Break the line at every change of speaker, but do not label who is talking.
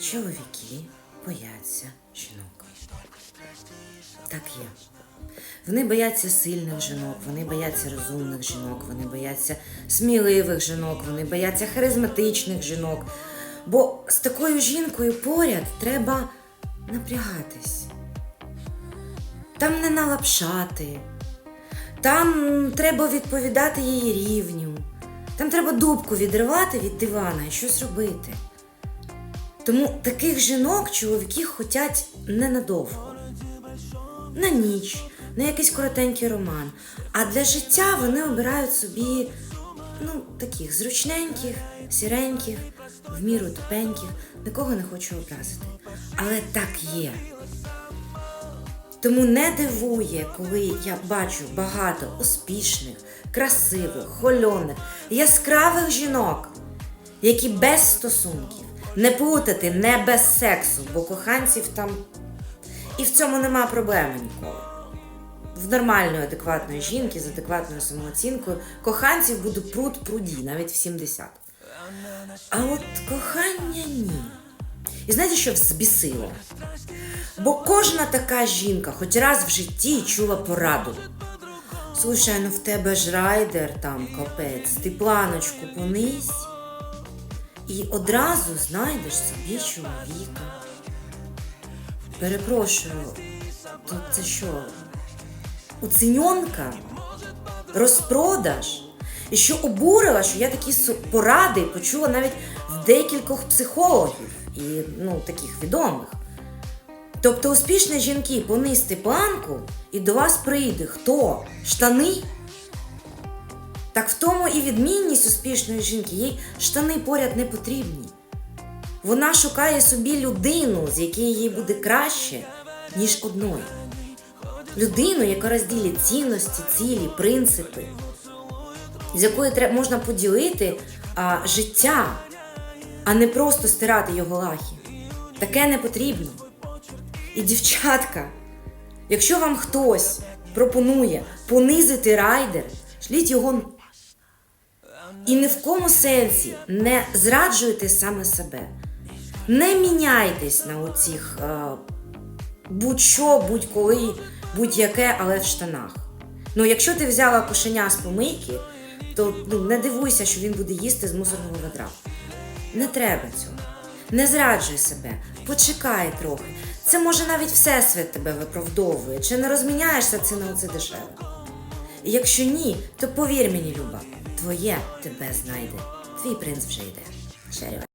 Чоловіки бояться жінок. Так є. Вони бояться сильних жінок, вони бояться розумних жінок, вони бояться сміливих жінок, вони бояться харизматичних жінок. Бо з такою жінкою поряд треба напрягатись. Там не налапшати, там треба відповідати її рівню, там треба дубку відривати від дивана і щось робити. Тому таких жінок чоловіки хочуть ненадовго. На ніч, на якийсь коротенький роман. А для життя вони обирають собі ну, таких зручненьких, сіреньких, в міру тупеньких, нікого не хочу образити. Але так є. Тому не дивує, коли я бачу багато успішних, красивих, хольоних, яскравих жінок, які без стосунків, не плутати, не без сексу, бо коханців там і в цьому нема проблеми ніколи. В нормальної адекватної жінки з адекватною самооцінкою коханців буде пруд пруді, навіть в 70. А от кохання ні. І знаєте, що взбісило? Бо кожна така жінка хоч раз в житті чула пораду. Слушай, ну в тебе ж райдер там капець, ти планочку понизь і одразу знайдеш собі чоловіка. Перепрошую, то це що? Уціньонка? Розпродаж? І що обурила, що я такі поради почула навіть в декількох психологів і ну, таких відомих. Тобто успішні жінки понизьте планку і до вас прийде хто? Штани? Так в тому і відмінність успішної жінки, їй штани поряд не потрібні. Вона шукає собі людину, з якої їй буде краще, ніж одної. Людину, яка розділить цінності, цілі, принципи, з якою можна поділити а, життя, а не просто стирати його лахи. Таке не потрібно. І дівчатка, якщо вам хтось пропонує понизити райдер, шліть його. І ні в кому сенсі не зраджуйте саме себе. Не міняйтесь на оцих е, будь-що, будь-коли, будь-яке, але в штанах. Ну, якщо ти взяла кошеня з помийки, то ну, не дивуйся, що він буде їсти з мусорного ведра. Не треба цього. Не зраджуй себе, почекай трохи. Це може навіть всесвіт тебе виправдовує, чи не розміняєшся це на оце дешеве. Якщо ні, то повір мені, Люба, твоє тебе знайде. Твій принц вже йде. Шеріва.